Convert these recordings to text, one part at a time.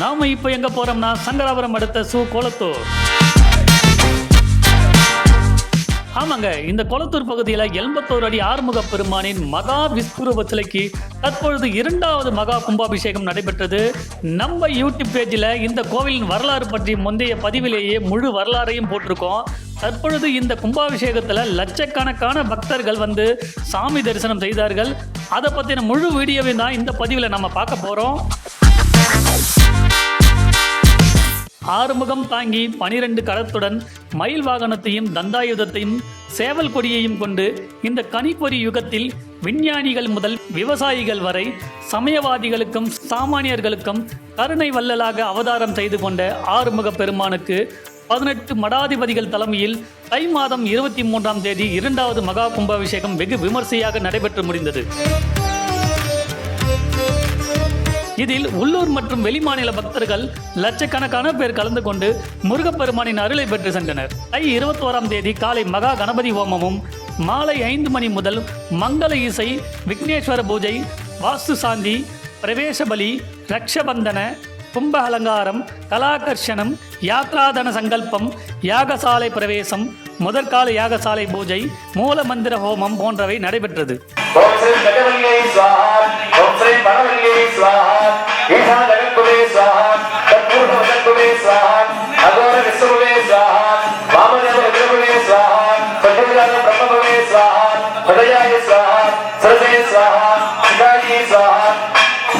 நாம இப்போ எங்க போறோம்னா சங்கராபுரம் அடுத்த சு கோலத்தூர். ஆமாங்க இந்த கொளத்தூர் பகுதியில் எண்பத்தோரு அடி ஆறுமுக பெருமானின் மகா விஸ்வரூப சிலைக்கு தற்பொழுது இரண்டாவது மகா கும்பாபிஷேகம் நடைபெற்றது. நம்ம யூடியூப் பேஜில் இந்த கோவிலின் வரலாறு பற்றி முந்தைய பதிவிலேயே முழு வரலாறையும் போட்டிருக்கோம். தற்பொழுது இந்த கும்பாபிஷேகத்தில் லட்சக்கணக்கான பக்தர்கள் வந்து சாமி தரிசனம் செய்தார்கள். அதை பற்றின முழு வீடியோவை தான் இந்த பதிவில் நம்ம பார்க்க போகிறோம் ஆறுமுகம் தாங்கி பனிரெண்டு கடத்துடன் மயில் வாகனத்தையும் தந்தாயுதத்தையும் சேவல் கொடியையும் கொண்டு இந்த கனிப்பொறி யுகத்தில் விஞ்ஞானிகள் முதல் விவசாயிகள் வரை சமயவாதிகளுக்கும் சாமானியர்களுக்கும் கருணை வள்ளலாக அவதாரம் செய்து கொண்ட ஆறுமுக பெருமானுக்கு பதினெட்டு மடாதிபதிகள் தலைமையில் தை மாதம் இருபத்தி மூன்றாம் தேதி இரண்டாவது மகா கும்பாபிஷேகம் வெகு விமர்சையாக நடைபெற்று முடிந்தது. இதில் உள்ளூர் மற்றும் வெளிமாநில பக்தர்கள் லட்சக்கணக்கான பேர் கலந்து கொண்டு முருகப்பெருமானின் அருளை பெற்று சென்றனர். தை இருபத்தோராம் தேதி காலை மகா கணபதி ஹோமமும் மாலை ஐந்து மணி முதல் மங்கள இசை விக்னேஸ்வர பூஜை வாஸ்து சாந்தி பிரவேச பலி ரக்ஷபந்தன கும்ப அலங்காரம் கலாகர்ஷணம் யாத்ராதன சங்கல்பம் யாகசாலை பிரவேசம் முதற்கால யாகசாலை பூஜை மூல மந்திர ஹோமம் போன்றவை நடைபெற்றது. शिवाय स्वाहा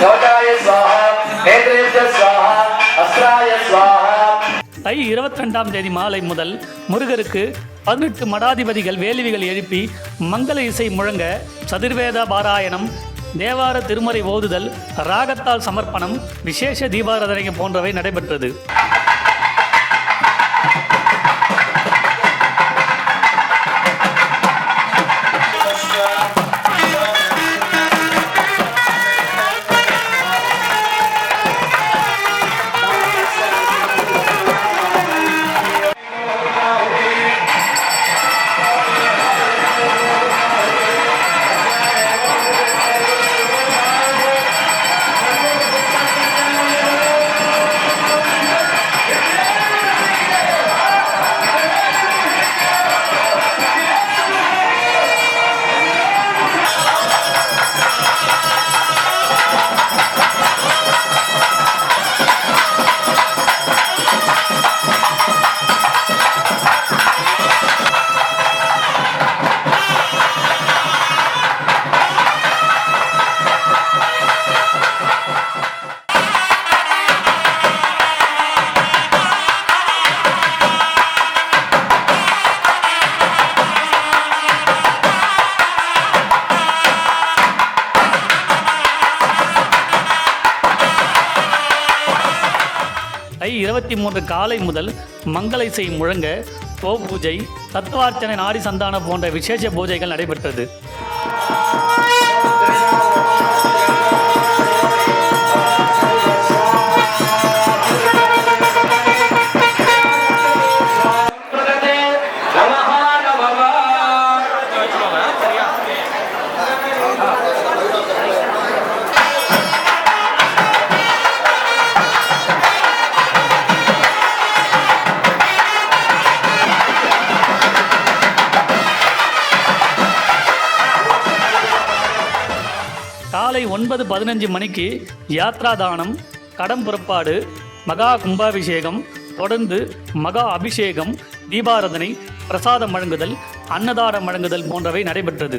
ஸ்வாஹா स्वाहा नेत्रेभ्य स्वाहा अस्त्राय स्वाहा தை இருபத்தி ரெண்டாம் தேதி மாலை முதல் முருகருக்கு பதினெட்டு மடாதிபதிகள் வேலிவிகள் எழுப்பி மங்கள இசை முழங்க சதுர்வேத பாராயணம் தேவார திருமறை ஓதுதல் ராகத்தால் சமர்ப்பணம் விசேஷ தீபாராதனை போன்றவை நடைபெற்றது. தை இருபத்தி மூன்று காலை முதல் மங்கள இசை முழங்க கோ பூஜை தத்துவார்ச்சனை நாடி சந்தானம் போன்ற விசேஷ பூஜைகள் நடைபெற்றது. காலை ஒன்பது பதினஞ்சு மணிக்கு யாத்ரா தானம் கடம் புறப்பாடு மகா கும்பாபிஷேகம் தொடர்ந்து மகா அபிஷேகம் தீபாராதனை பிரசாதம் வழங்குதல் அன்னதானம் வழங்குதல் போன்றவை நடைபெற்றது.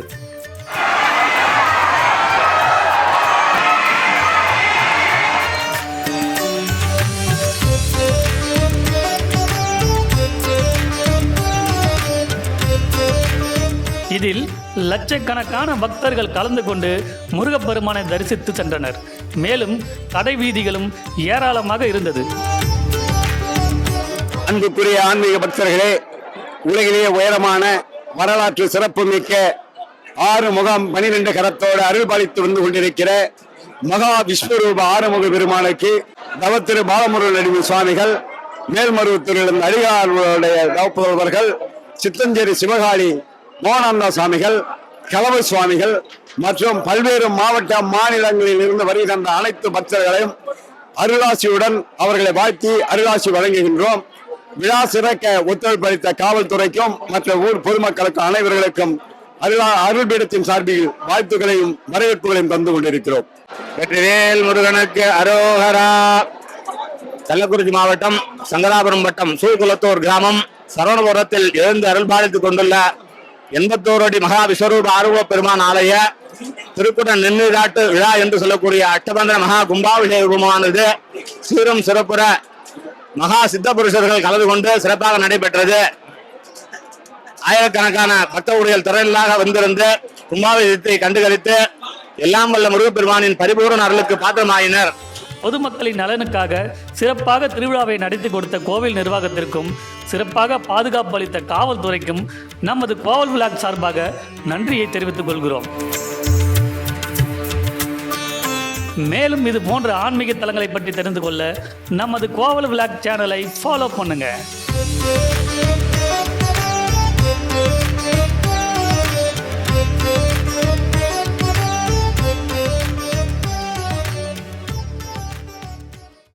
இதில் லட்சக்கணக்கான பக்தர்கள் கலந்து கொண்டு முருகப்பெருமானை தரிசித்து சென்றனர். மேலும் கடை வீதிகளும் ஏராளமாக இருந்தது. அன்புக்குரிய ஆன்மீக பக்தர்களே உலகிலேயே உயரமான வரலாற்று சிறப்புமிக்க ஆறு முகம் பனிரெண்டு கரத்தோடு அருள்பாலித்து வந்து கொண்டிருக்கிற மகா விஸ்வரூப ஆறுமுக பெருமானுக்கு தவத்திரு பாலமுருகன் சுவாமிகள் மேல்மருவத்தூரிலிருந்து அடிகாருடைய தவப்புதல்வர்கள் சித்தஞ்சேரி சிவகாளி மோகனானந்த சுவாமிகள் கலவை சுவாமிகள் மற்றும் பல்வேறு மாவட்ட மாநிலங்களில் இருந்து வருகை தந்த அனைத்து பக்தர்களையும் அருளாசியுடன் அவர்களை வாழ்த்தி அருளாசி வழங்குகின்றோம். விழா சிறக்க ஒத்துழைப்பு அளித்த காவல்துறைக்கும் மற்ற ஊர் பொதுமக்களுக்கும் அனைவர்களுக்கும் அருளா அருள்பீடத்தின் சார்பில் வாழ்த்துக்களையும் வரவேற்புகளையும் தந்து கொண்டிருக்கிறோம். வெற்றிவேல் முருகனுக்கு அரோகரா. கள்ளக்குறிச்சி மாவட்டம் சங்கராபுரம் வட்டம் சூழ்குளத்தூர் கிராமம் சரவணபுரத்தில் எழுந்து அருள்பாலித்துக் கொண்டுள்ள எண்பத்தோரு அடி மகா விஸ்வரூப ஆர்வ பெருமான் ஆலய திருக்குட நின்றுதாட்டு விழா என்று சொல்லக்கூடிய அட்டபந்திர மகா கும்பாபிஷேகமானது சீரும் சிறப்புற மகா சித்த புருஷர்கள் கலந்து கொண்டு சிறப்பாக நடைபெற்றது. ஆயிரக்கணக்கான பக்த ஊழியர் வந்திருந்து கும்பாபிஷேகத்தை கண்டுகளித்து எல்லாம் வல்ல முருகப்பெருமானின் பரிபூரண அருளுக்கு பாத்திரமாயினர். பொதுமக்களின் நலனுக்காக சிறப்பாக திருவிழாவை நடத்தி கொடுத்த கோவில் நிர்வாகத்திற்கும் சிறப்பாக பாதுகாப்பு அளித்த காவல்துறைக்கும் நமது கோவல் விழாக் சார்பாக நன்றியை தெரிவித்துக் கொள்கிறோம். மேலும் இது போன்ற ஆன்மீக தலங்களை பற்றி தெரிந்து கொள்ள நமது கோவல் விளாக் சேனலை ஃபாலோ பண்ணுங்கள்